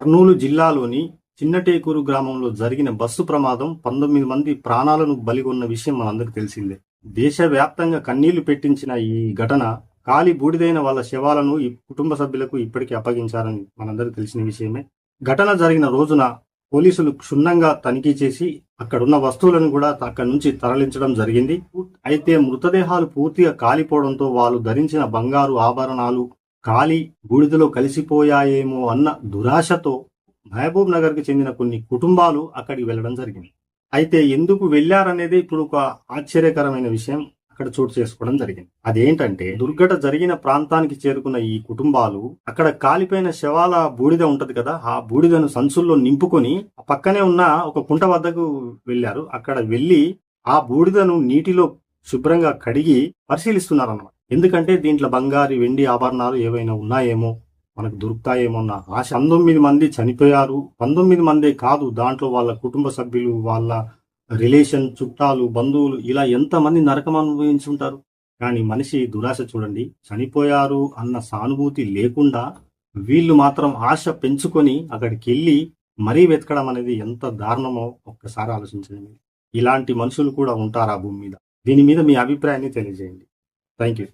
కర్నూలు జిల్లాలోని చిన్నటేకూరు గ్రామంలో జరిగిన బస్సు ప్రమాదం పంతొమ్మిది మంది ప్రాణాలను బలిగొన్న విషయం మనందరికీ తెలిసిందే. దేశవ్యాప్తంగా కన్నీళ్ళు పెట్టించిన ఈ ఘటన కాలి బూడిదైన వాళ్ళ శవాలను ఈ కుటుంబ సభ్యులకు ఇప్పటికీ అప్పగించారని మనందరికీ తెలిసిన విషయమే. ఘటన జరిగిన రోజున పోలీసులు క్షుణ్ణంగా తనిఖీ చేసి అక్కడున్న వస్తువులను కూడా అక్కడి నుంచి తరలించడం జరిగింది. అయితే మృతదేహాలు పూర్తిగా కాలిపోవడంతో వాళ్ళు ధరించిన బంగారు ఆభరణాలు కాలి బూడిదలో కలిసిపోయాయేమో అన్న దురాశతో మహబూబ్ నగర్కి చెందిన కొన్ని కుటుంబాలు అక్కడికి వెళ్ళడం జరిగింది. అయితే ఎందుకు వెళ్ళారనేది ఇప్పుడు ఒక ఆశ్చర్యకరమైన విషయం అక్కడ చోటు చేసుకోవడం జరిగింది. అదేంటంటే దుర్ఘట జరిగిన ప్రాంతానికి చేరుకున్న ఈ కుటుంబాలు అక్కడ కాలిపోయిన శవాల బూడిద ఉంటది కదా ఆ బూడిదను సంచుల్లో నింపుకొని ఆ పక్కనే ఉన్న ఒక కుంట వద్దకు వెళ్ళారు అక్కడ వెళ్ళి ఆ బూడిదను నీటిలో శుభ్రంగా కడిగి పరిశీలిస్తున్నారు అన్నమాట ఎందుకంటే దీంట్లో బంగారు వెండి ఆభరణాలు ఏవైనా ఉన్నాయేమో మనకు దొరుకుతాయేమో అన్న ఆశ. పంతొమ్మిది మంది చనిపోయారు. పంతొమ్మిది మందే కాదు దాంట్లో వాళ్ళ కుటుంబ సభ్యులు వాళ్ళ రిలేషన్ చుట్టాలు బంధువులు ఇలా ఎంతమంది నరకం అనుభవించి ఉంటారు. కానీ మనిషి దురాశ చూడండి. చనిపోయారు అన్న సానుభూతి లేకుండా వీళ్ళు మాత్రం ఆశ పెంచుకొని అక్కడికి వెళ్ళి మరీ వెతకడం అనేది ఎంత దారుణమో ఒక్కసారి ఆలోచించండి ఇలాంటి మనుషులు కూడా ఉంటారు ఆ భూమి మీద. దీని మీద మీ అభిప్రాయాన్ని తెలియజేయండి. Thank you